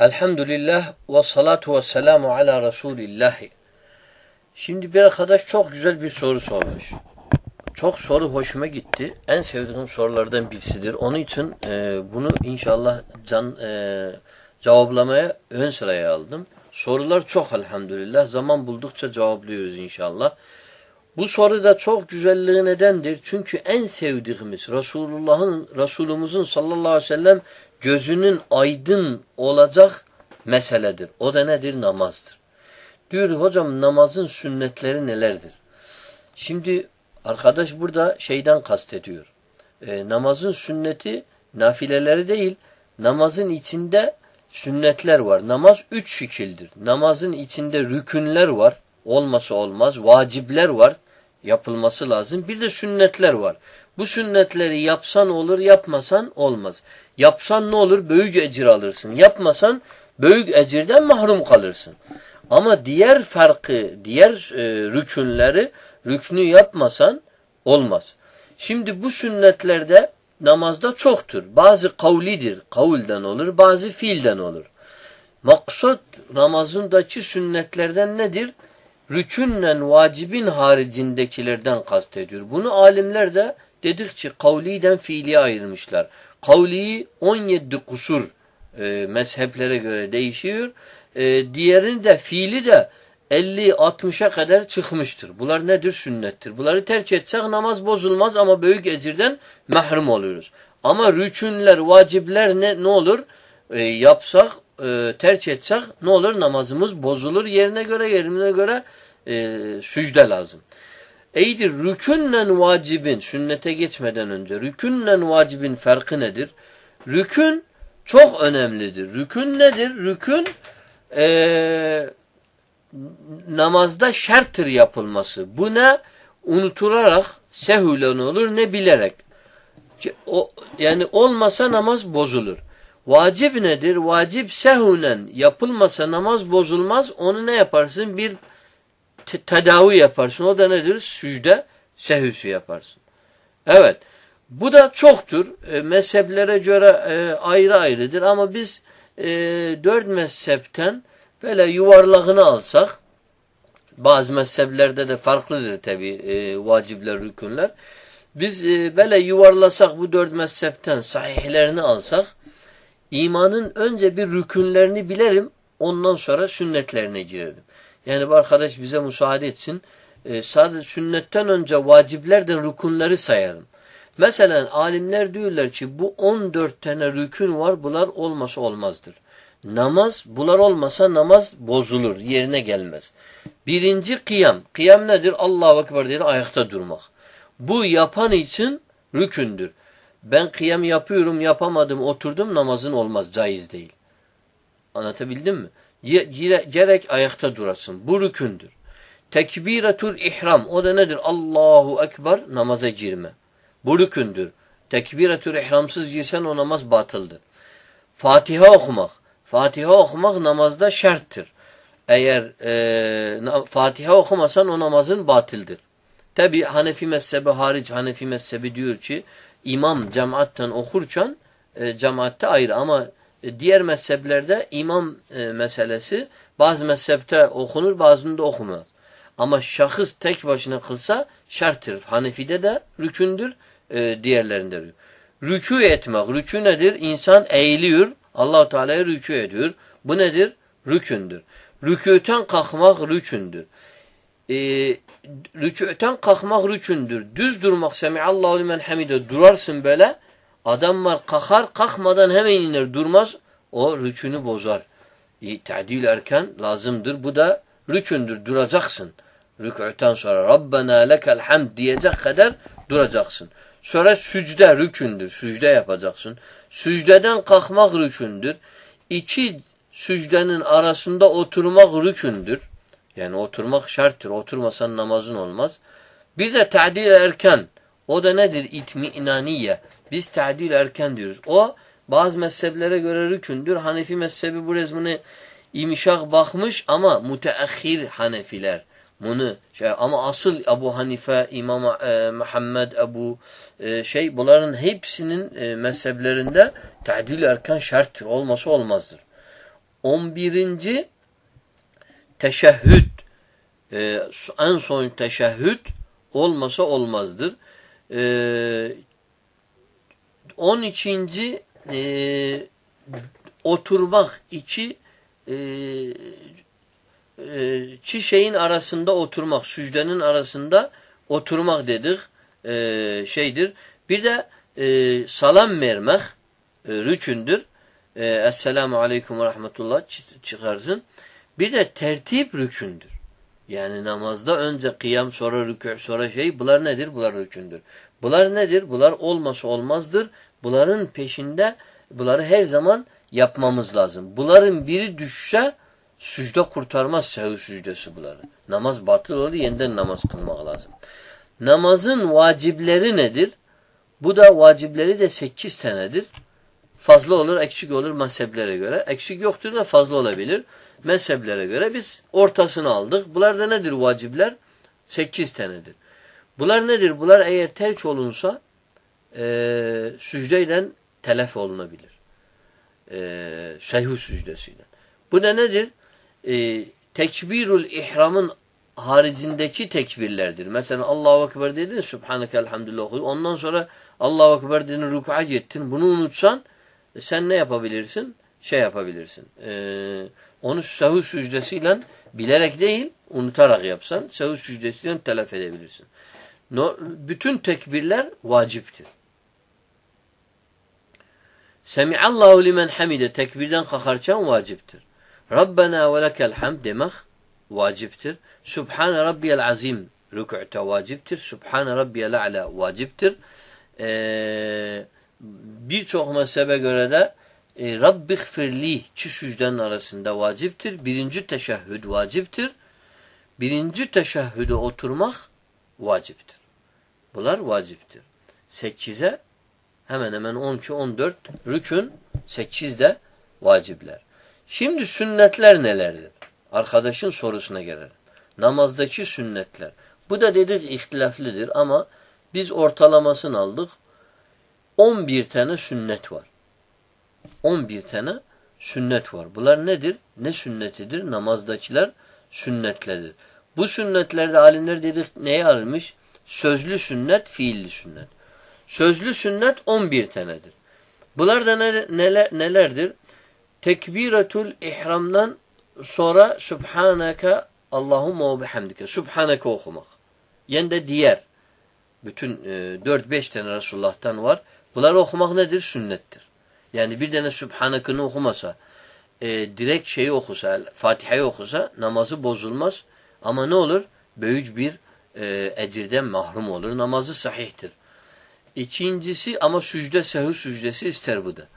Elhamdülillah ve salatu ve selamu ala Resulillahi. Şimdi bir arkadaş çok güzel bir soru sormuş. Çok soru hoşuma gitti. En sevdiğim sorulardan birisidir. Onun için e, bunu inşallah can e, cevaplamaya ön sıraya aldım. Sorular çok elhamdülillah. Zaman buldukça cevaplıyoruz inşallah. Bu soru da çok güzelliği nedendir? Çünkü en sevdiğimiz Resulullah'ın Resulümüzün sallallahu aleyhi ve sellem gözünün aydın olacak meseledir. O da nedir? Namazdır. Diyor hocam namazın sünnetleri nelerdir? Şimdi arkadaş burada şeyden kastediyor. E, namazın sünneti nafileleri değil, namazın içinde sünnetler var. Namaz üç şekildir. Namazın içinde rükünler var. Olması olmaz. Vacipler var. Yapılması lazım. Bir de sünnetler var. Bu sünnetleri yapsan olur, yapmasan olmaz. Yapsan ne olur? Büyük ecir alırsın. Yapmasan büyük ecirden mahrum kalırsın. Ama diğer farkı, diğer e, rükünleri rüknü yapmasan olmaz. Şimdi bu sünnetlerde namazda çoktur. Bazı kavlidir, kavulden olur, bazı fiilden olur. Maksat namazındaki sünnetlerden nedir? Rükünle vacibin haricindekilerden kastediyor. Bunu alimler de dedikçe kavliden fiiliye ayırmışlar. Kavliyi 17 kusur e, mezheplere göre değişiyor. E, diğerini de fiili de 50-60'a kadar çıkmıştır. Bunlar nedir? Sünnettir. Bunları tercih etsek namaz bozulmaz ama büyük ecirden mahrum oluyoruz. Ama rükünler, vacipler ne, ne olur? E, yapsak, e, tercih etsek ne olur? Namazımız bozulur. Yerine göre, yerine göre e, sücde lazım. Eydir rükünle vacibin, sünnete geçmeden önce rükünle vacibin farkı nedir? Rükün çok önemlidir. Rükün nedir? Rükün ee, namazda şarttır yapılması. Bu ne? Unutularak, sehülen olur ne bilerek. O, yani olmasa namaz bozulur. Vacip nedir? Vacip sehunen yapılmasa namaz bozulmaz. Onu ne yaparsın? Bir tedavi yaparsın. O da nedir? Sücde sehüsü yaparsın. Evet. Bu da çoktur. E, mezheplere göre e, ayrı ayrıdır ama biz e, dört mezhepten böyle yuvarlağını alsak bazı mezheplerde de farklıdır tabi e, vacipler, rükünler. Biz e, böyle yuvarlasak bu dört mezhepten sahihlerini alsak imanın önce bir rükünlerini bilerim ondan sonra sünnetlerine girerim. Yani bu arkadaş bize müsaade etsin. E, sadece sünnetten önce vaciplerden rükunları sayarım. Mesela alimler diyorlar ki bu 14 tane rükün var bunlar olmasa olmazdır. Namaz bunlar olmasa namaz bozulur yerine gelmez. Birinci kıyam. Kıyam nedir? Allahu Ekber dedi ayakta durmak. Bu yapan için rükündür. Ben kıyam yapıyorum yapamadım oturdum namazın olmaz caiz değil. Anlatabildim mi? gerek ayakta durasın. Bu rükündür. Tekbiratul ihram. O da nedir? Allahu Ekber namaza girme. Bu rükündür. Tekbiratul ihramsız girsen o namaz batıldır. Fatiha okumak. Fatiha okumak namazda şarttır. Eğer e, Fatiha okumasan o namazın batildir. Tabi Hanefi mezhebi hariç Hanefi mezhebi diyor ki imam cemaatten okurken e, cemaatte ayrı ama e, diğer mezheplerde imam e, meselesi bazı mezhepte okunur bazında okunmaz. Ama şahıs tek başına kılsa şarttır. Hanefi'de de rükündür, e, diğerlerinde de. Rükû etmek. Rükû nedir? İnsan eğiliyor. allah Teala'ya rükû ediyor. Bu nedir? Rükündür. Rükûten kalkmak rükündür. E, rükûten kalkmak rükündür. Düz durmak semiallahu limen hamide durarsın böyle Adam var kalkar kalkmadan hemen iner durmaz. O rükünü bozar. E, ta'dil erken lazımdır. Bu da rükündür. Duracaksın. Rükûten sonra Rabbena lekel hamd diyecek kadar duracaksın. Sonra sücde rükündür. Sücde yapacaksın. Sücdeden kalkmak rükündür. İki sücdenin arasında oturmak rükündür. Yani oturmak şarttır. Oturmasan namazın olmaz. Bir de ta'dil erken. O da nedir? İtmi'naniye. Biz ta'dil erken diyoruz. O bazı mezheplere göre rükündür. Hanefi mezhebi bu resmini imişak bakmış ama müteahhir Hanefiler. Bunu şey, ama asıl Ebu Hanife, İmam e, Muhammed, Ebu e, şey bunların hepsinin e, mezheplerinde ta'dil erken şarttır. Olması olmazdır. 11. teşehhüd e, en son teşehhüd olmasa olmazdır. E, 12. E, oturmak içi e, e, çi şeyin arasında oturmak, sücdenin arasında oturmak dedik e, şeydir. Bir de e, salam vermek e, rükündür. E, Esselamu Aleyküm ve Rahmetullah çıkarsın. Bir de tertip rükündür. Yani namazda önce kıyam sonra rükû sonra şey bunlar nedir? Bunlar rükündür. Bunlar nedir? Bunlar olmasa olmazdır. Bunların peşinde bunları her zaman yapmamız lazım. Bunların biri düşse sücde kurtarmaz sehu sücdesi bunları. Namaz batıl olur yeniden namaz kılmak lazım. Namazın vacipleri nedir? Bu da vacipleri de sekiz tanedir. Fazla olur, eksik olur mezheplere göre. Eksik yoktur da fazla olabilir. Mezheplere göre biz ortasını aldık. Bunlar da nedir vacipler? Sekiz tanedir. Bunlar nedir? Bunlar eğer terk olunsa e, sücdeyle telef olunabilir. E, şeyhu sücdesiyle. Bu da nedir? E, tekbirul ihramın haricindeki tekbirlerdir. Mesela Allahu Ekber dedin, Subhaneke elhamdülillah. Ondan sonra Allahu Ekber dedin, rükûa gittin. Bunu unutsan sen ne yapabilirsin? Şey yapabilirsin. Ee, onu sahur sücdesiyle bilerek değil, unutarak yapsan sahur sücdesiyle telef edebilirsin. No, bütün tekbirler vaciptir. Semiallahu limen hamide tekbirden kalkarken vaciptir. Rabbena ve lekel hamd demek vaciptir. Subhane rabbiyel azim rükû'te vaciptir. Subhane rabbiyel a'la vaciptir. Ee, Birçok mezhebe göre de e, Rabbi gfirli çi sücdenin arasında vaciptir. Birinci teşehhüd vaciptir. Birinci teşehhüde oturmak vaciptir. Bunlar vaciptir. Sekize hemen hemen 12-14 rükün, sekiz de vacipler. Şimdi sünnetler nelerdir? Arkadaşın sorusuna gelelim. Namazdaki sünnetler. Bu da dedik ihtilaflidir ama biz ortalamasını aldık. 11 tane sünnet var. 11 tane sünnet var. Bunlar nedir? Ne sünnetidir? Namazdakiler sünnetledir. Bu sünnetlerde alimler dedik neye alınmış? Sözlü sünnet, fiilli sünnet. Sözlü sünnet 11 tanedir. Bunlar da neler, nelerdir? Tekbiratul ihramdan sonra Subhaneke Allahumma ve bihamdike. Subhaneke okumak. Yani de diğer. Bütün e, 4-5 tane Resulullah'tan var. Bunları okumak nedir? Sünnettir. Yani bir tane Subhanek'ını okumasa, e, direkt şeyi okusa, Fatiha'yı okusa namazı bozulmaz. Ama ne olur? Büyük bir e, ecirden mahrum olur. Namazı sahihtir. İkincisi ama sücde sehü sücdesi ister bu da.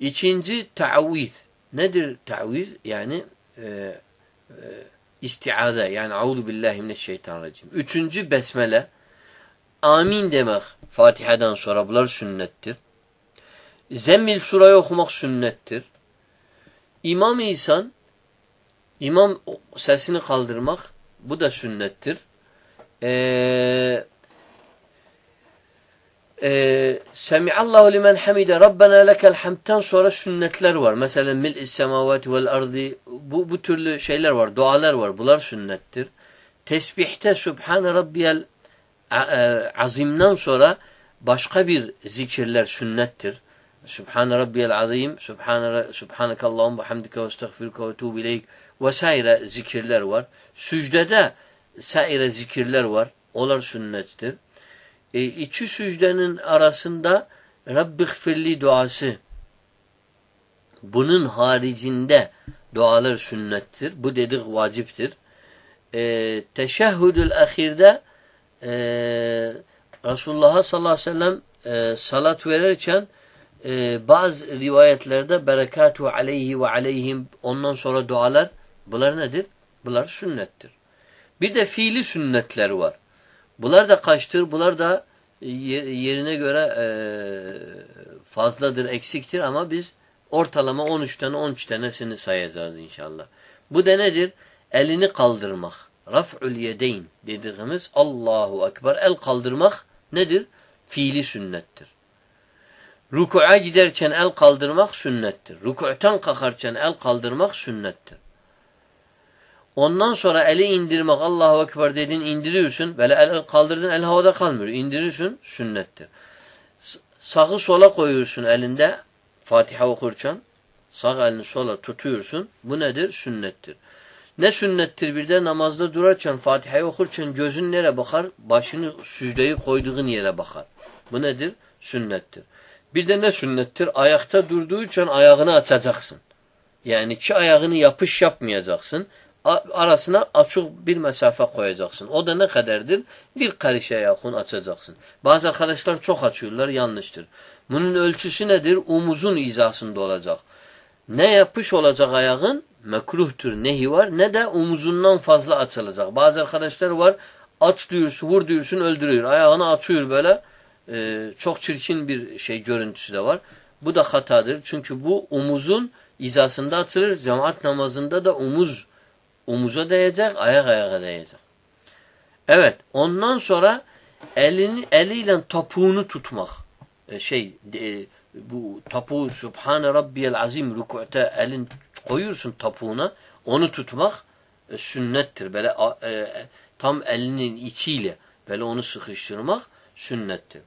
İkinci ta'viz. Nedir ta'viz? Yani e, e, istiade yani auzu billahi mineşşeytanirracim. Üçüncü besmele. Amin demek Fatiha'dan sonra bunlar sünnettir. Zemmil surayı okumak sünnettir. İmam İhsan imam sesini kaldırmak bu da sünnettir. Ee, e, Semiallahu limen hamide Rabbena lekel hamd'ten sonra sünnetler var. Mesela mil'is semavati vel ardi bu, bu türlü şeyler var. Dualar var. Bunlar sünnettir. Tesbihte Subhane Rabbiyel azimden sonra başka bir zikirler sünnettir. Subhane Rabbiyel azim, Subhane, Subhaneke Allahum ve hamdike ve estağfirüke ve tuğbu ileyk vesaire zikirler var. Sücdede saire zikirler var. Onlar sünnettir. E, iki sücdenin arasında Rabbi duası bunun haricinde dualar sünnettir. Bu dedik vaciptir. E, teşehhüdül ahirde e, Resulullah'a sallallahu aleyhi ve sellem e, salat verirken e, bazı rivayetlerde berekatu aleyhi ve aleyhim ondan sonra dualar bunlar nedir? Bunlar sünnettir. Bir de fiili sünnetler var. Bunlar da kaçtır? Bunlar da yerine göre e, fazladır, eksiktir ama biz ortalama 13 tane 13 tanesini sayacağız inşallah. Bu da nedir? Elini kaldırmak. Raf'ul yedeyn dediğimiz Allahu Ekber. El kaldırmak nedir? Fiili sünnettir. Ruku'a giderken el kaldırmak sünnettir. Ruk'tan kalkarken el kaldırmak sünnettir. Ondan sonra eli indirmek Allahu Ekber dedin indiriyorsun. Böyle el kaldırdın el havada kalmıyor. İndiriyorsun sünnettir. Sağı sola koyuyorsun elinde Fatiha okurken. Sağ elini sola tutuyorsun. Bu nedir? Sünnettir. Ne sünnettir bir de namazda durarken Fatiha'yı okurken gözün nereye bakar? Başını sücdeyi koyduğun yere bakar. Bu nedir? Sünnettir. Bir de ne sünnettir? Ayakta durduğu için ayağını açacaksın. Yani iki ayağını yapış yapmayacaksın. Arasına açık bir mesafe koyacaksın. O da ne kadardır? Bir karışa yakın açacaksın. Bazı arkadaşlar çok açıyorlar, yanlıştır. Bunun ölçüsü nedir? Omuzun izasında olacak. Ne yapış olacak ayağın? Mekruhtur, nehi var. Ne de omuzundan fazla açılacak. Bazı arkadaşlar var, aç diyorsun, vur diyorsun, öldürüyor. Ayağını açıyor böyle e, çok çirkin bir şey görüntüsü de var. Bu da hatadır. Çünkü bu omuzun izasında atılır. Cemaat namazında da omuz omuza değecek, ayak ayağa değecek. Evet, ondan sonra elini eliyle topuğunu tutmak. E, şey e, bu tapuğu Subhane Rabbiyel Azim rükûte elin koyuyorsun tapuğuna. Onu tutmak e, sünnettir. Böyle e, tam elinin içiyle böyle onu sıkıştırmak sünnettir.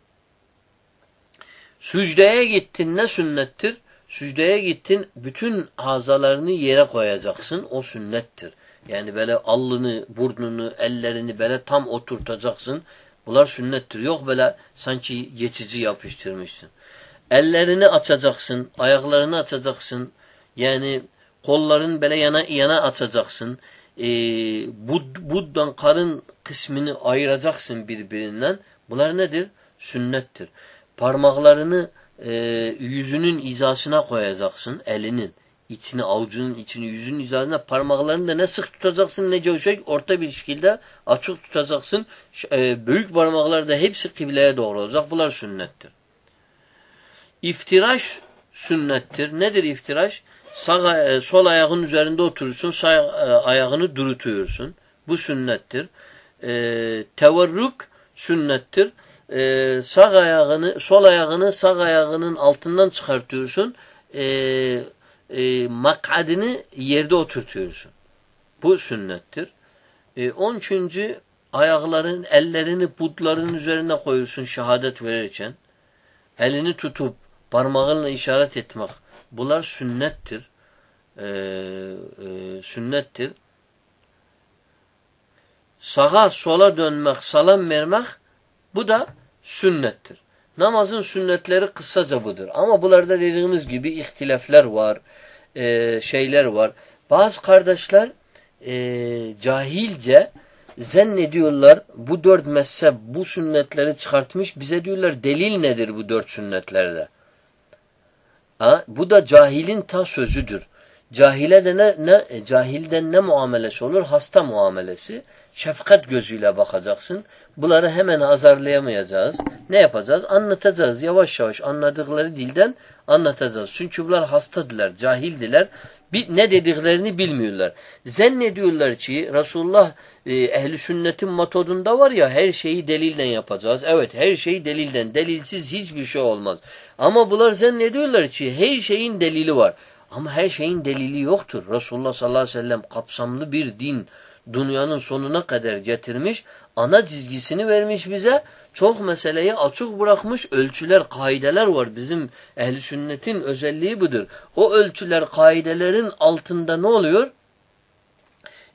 Sücdeye gittin ne sünnettir? Sücdeye gittin bütün hazalarını yere koyacaksın. O sünnettir. Yani böyle alnını, burnunu, ellerini böyle tam oturtacaksın. Bunlar sünnettir. Yok böyle sanki geçici yapıştırmışsın. Ellerini açacaksın, ayaklarını açacaksın. Yani kolların böyle yana yana açacaksın. Ee, bud, buddan karın kısmını ayıracaksın birbirinden. Bunlar nedir? Sünnettir. Parmaklarını e, yüzünün izasına koyacaksın, elinin içini, avucunun içini, yüzünün hizasına parmaklarını da ne sık tutacaksın ne coşacak orta bir şekilde açık tutacaksın. E, büyük parmaklar da hepsi kıbleye doğru olacak. Bunlar sünnettir. İftiraş sünnettir. Nedir iftiraş? Sağ, e, sol ayağın üzerinde oturursun, sağ e, ayağını durutuyorsun. Bu sünnettir. E, tevarruk sünnettir e, sağ ayağını, sol ayağını sağ ayağının altından çıkartıyorsun. E, e, makadını yerde oturtuyorsun. Bu sünnettir. E, 13. ayakların, ellerini putların üzerine koyuyorsun şehadet verirken. Elini tutup parmağınla işaret etmek. Bunlar sünnettir. E, e, sünnettir. Sağa sola dönmek, salam vermek bu da sünnettir. Namazın sünnetleri kısaca budur. Ama bunlarda dediğimiz gibi ihtilafler var, e, şeyler var. Bazı kardeşler e, cahilce zannediyorlar bu dört mezhep bu sünnetleri çıkartmış. Bize diyorlar delil nedir bu dört sünnetlerde? Ha, bu da cahilin ta sözüdür. Cahile de ne, ne e, cahilden ne muamelesi olur? Hasta muamelesi. Şefkat gözüyle bakacaksın. Bunları hemen azarlayamayacağız. Ne yapacağız? Anlatacağız. Yavaş yavaş anladıkları dilden anlatacağız. Çünkü bunlar hastadılar, cahildiler. Ne dediklerini bilmiyorlar. Zannediyorlar ki Resulullah e, ehli sünnetin matodunda var ya her şeyi delilden yapacağız. Evet her şeyi delilden. Delilsiz hiçbir şey olmaz. Ama bunlar zannediyorlar ki her şeyin delili var. Ama her şeyin delili yoktur. Resulullah sallallahu aleyhi ve sellem kapsamlı bir din dünyanın sonuna kadar getirmiş. Ana çizgisini vermiş bize. Çok meseleyi açık bırakmış. Ölçüler, kaideler var. Bizim ehli sünnetin özelliği budur. O ölçüler, kaidelerin altında ne oluyor?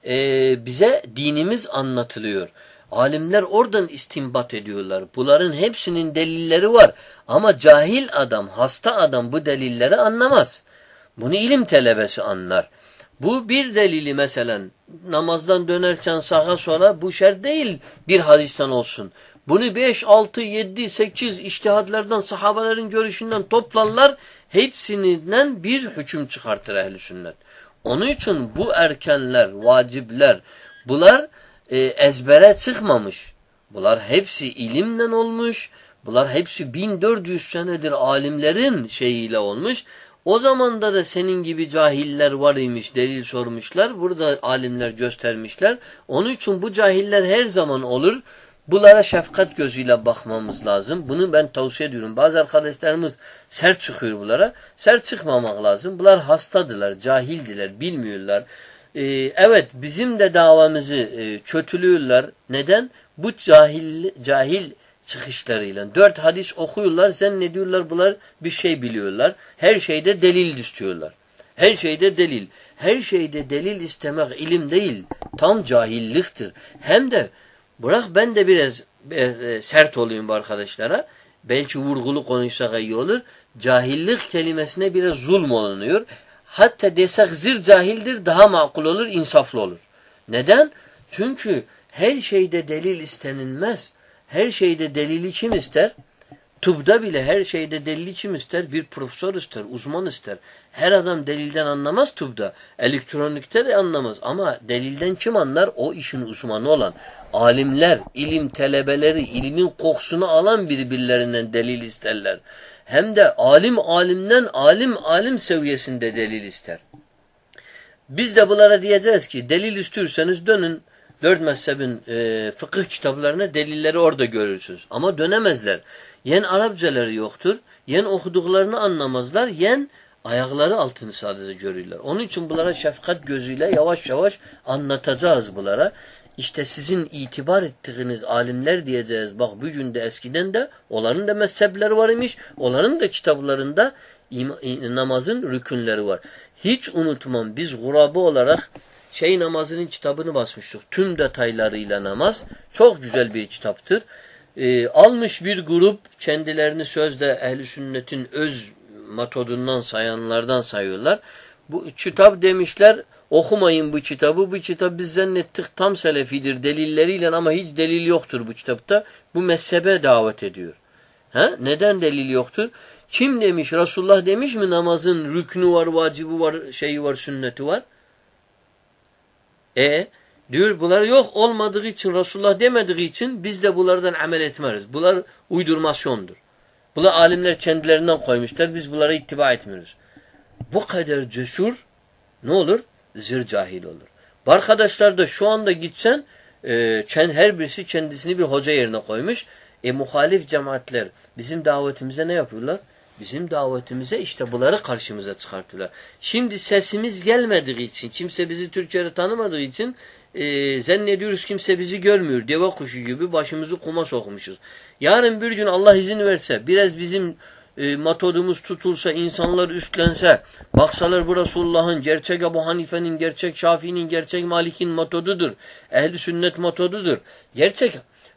Ee, bize dinimiz anlatılıyor. Alimler oradan istimbat ediyorlar. Bunların hepsinin delilleri var. Ama cahil adam, hasta adam bu delilleri anlamaz. Bunu ilim telebesi anlar. Bu bir delili mesela namazdan dönerken sağa sola bu şer değil bir hadisten olsun. Bunu 5, 6, 7, 8 iştihadlardan sahabelerin görüşünden toplarlar. Hepsinden bir hüküm çıkartır ehli sünnet. Onun için bu erkenler, vacipler bunlar e, ezbere çıkmamış. Bunlar hepsi ilimden olmuş. Bunlar hepsi 1400 senedir alimlerin şeyiyle olmuş. O zamanda da senin gibi cahiller var imiş, delil sormuşlar. Burada alimler göstermişler. Onun için bu cahiller her zaman olur. Bunlara şefkat gözüyle bakmamız lazım. Bunu ben tavsiye ediyorum. Bazı arkadaşlarımız sert çıkıyor bunlara. Sert çıkmamak lazım. Bunlar hastadılar, cahildiler, bilmiyorlar. Ee, evet bizim de davamızı e, kötülüyorlar. Neden? Bu cahil, cahil çıkışlarıyla. Dört hadis okuyorlar. Sen ne diyorlar? Bunlar bir şey biliyorlar. Her şeyde delil istiyorlar. Her şeyde delil. Her şeyde delil istemek ilim değil. Tam cahilliktir. Hem de bırak ben de biraz, biraz e, sert olayım arkadaşlara. Belki vurgulu konuşsak iyi olur. Cahillik kelimesine biraz zulm olunuyor. Hatta desek zir cahildir daha makul olur, insaflı olur. Neden? Çünkü her şeyde delil istenilmez. Her şeyde delili kim ister? Tıbda bile her şeyde delili kim ister? Bir profesör ister, uzman ister. Her adam delilden anlamaz tıbda. Elektronikte de anlamaz. Ama delilden kim anlar? O işin uzmanı olan. Alimler, ilim telebeleri, ilimin kokusunu alan birbirlerinden delil isterler. Hem de alim alimden alim alim seviyesinde delil ister. Biz de bunlara diyeceğiz ki delil istiyorsanız dönün dört mezhebin e, fıkıh kitaplarına delilleri orada görürsünüz. Ama dönemezler. Yen Arapçaları yoktur, yen okuduklarını anlamazlar, yen ayakları altını sadece görürler. Onun için bunlara şefkat gözüyle yavaş yavaş anlatacağız bunlara. İşte sizin itibar ettiğiniz alimler diyeceğiz. Bak bugün de eskiden de onların da mezhepleri var imiş. Onların da kitaplarında namazın rükünleri var. Hiç unutmam biz gurabı olarak şey namazının kitabını basmıştık. Tüm detaylarıyla namaz. Çok güzel bir kitaptır. Ee, almış bir grup kendilerini sözde ehli sünnetin öz metodundan sayanlardan sayıyorlar. Bu kitap demişler okumayın bu kitabı. Bu kitap biz zannettik tam selefidir delilleriyle ama hiç delil yoktur bu kitapta. Bu mezhebe davet ediyor. Ha? Neden delil yoktur? Kim demiş? Resulullah demiş mi namazın rüknü var, vacibi var, şeyi var, sünneti var? E diyor bunlar yok olmadığı için Resulullah demediği için biz de bunlardan amel etmeriz. Bunlar uydurmasyondur. Bunlar alimler kendilerinden koymuşlar. Biz bunlara ittiba etmiyoruz. Bu kadar cesur ne olur? Zır cahil olur. Arkadaşlar da şu anda gitsen e, her birisi kendisini bir hoca yerine koymuş. E muhalif cemaatler bizim davetimize ne yapıyorlar? Bizim davetimize işte bunları karşımıza çıkartıyorlar. Şimdi sesimiz gelmediği için, kimse bizi Türkçe'de tanımadığı için e, zannediyoruz kimse bizi görmüyor. Deve kuşu gibi başımızı kuma sokmuşuz. Yarın bir gün Allah izin verse, biraz bizim e, metodumuz tutulsa, insanlar üstlense, baksalar bu Resulullah'ın, gerçek Ebu Hanife'nin, gerçek Şafii'nin, gerçek Malik'in metodudur. Ehli sünnet metodudur. Gerçek.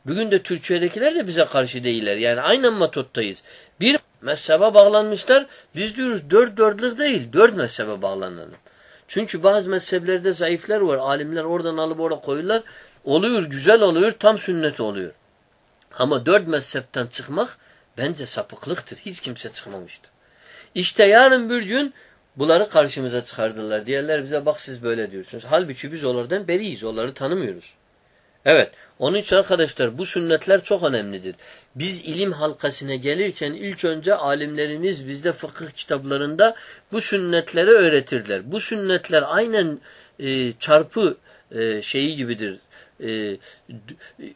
Bugün de Türkiye'dekiler de bize karşı değiller. Yani aynen metottayız. Bir mezhebe bağlanmışlar. Biz diyoruz dört dörtlük değil, dört mezhebe bağlanalım. Çünkü bazı mezheplerde zayıflar var. Alimler oradan alıp oraya koyuyorlar. Oluyor, güzel oluyor, tam sünnet oluyor. Ama dört mezhepten çıkmak bence sapıklıktır. Hiç kimse çıkmamıştır. İşte yarın bir gün bunları karşımıza çıkardılar. Diğerler bize bak siz böyle diyorsunuz. Halbuki biz onlardan beriyiz. Onları tanımıyoruz. Evet. Onun için arkadaşlar bu sünnetler çok önemlidir. Biz ilim halkasına gelirken ilk önce alimlerimiz bizde fıkıh kitaplarında bu sünnetleri öğretirler. Bu sünnetler aynen e, çarpı e, şeyi gibidir. E,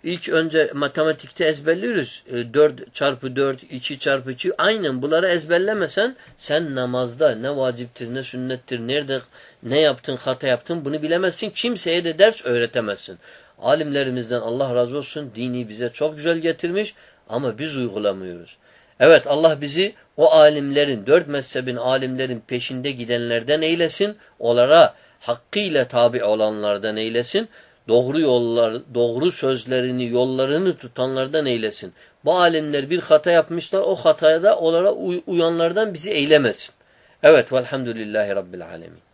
ilk önce matematikte ezberliyoruz. E, 4 çarpı 4, 2 çarpı 2. Aynen bunları ezberlemesen sen namazda ne vaciptir, ne sünnettir, nerede ne yaptın, hata yaptın bunu bilemezsin. Kimseye de ders öğretemezsin. Alimlerimizden Allah razı olsun dini bize çok güzel getirmiş ama biz uygulamıyoruz. Evet Allah bizi o alimlerin, dört mezhebin alimlerin peşinde gidenlerden eylesin. Onlara hakkıyla tabi olanlardan eylesin. Doğru yollar, doğru sözlerini, yollarını tutanlardan eylesin. Bu alimler bir hata yapmışlar, o hataya da onlara uyanlardan bizi eylemesin. Evet, velhamdülillahi Rabbil alemin.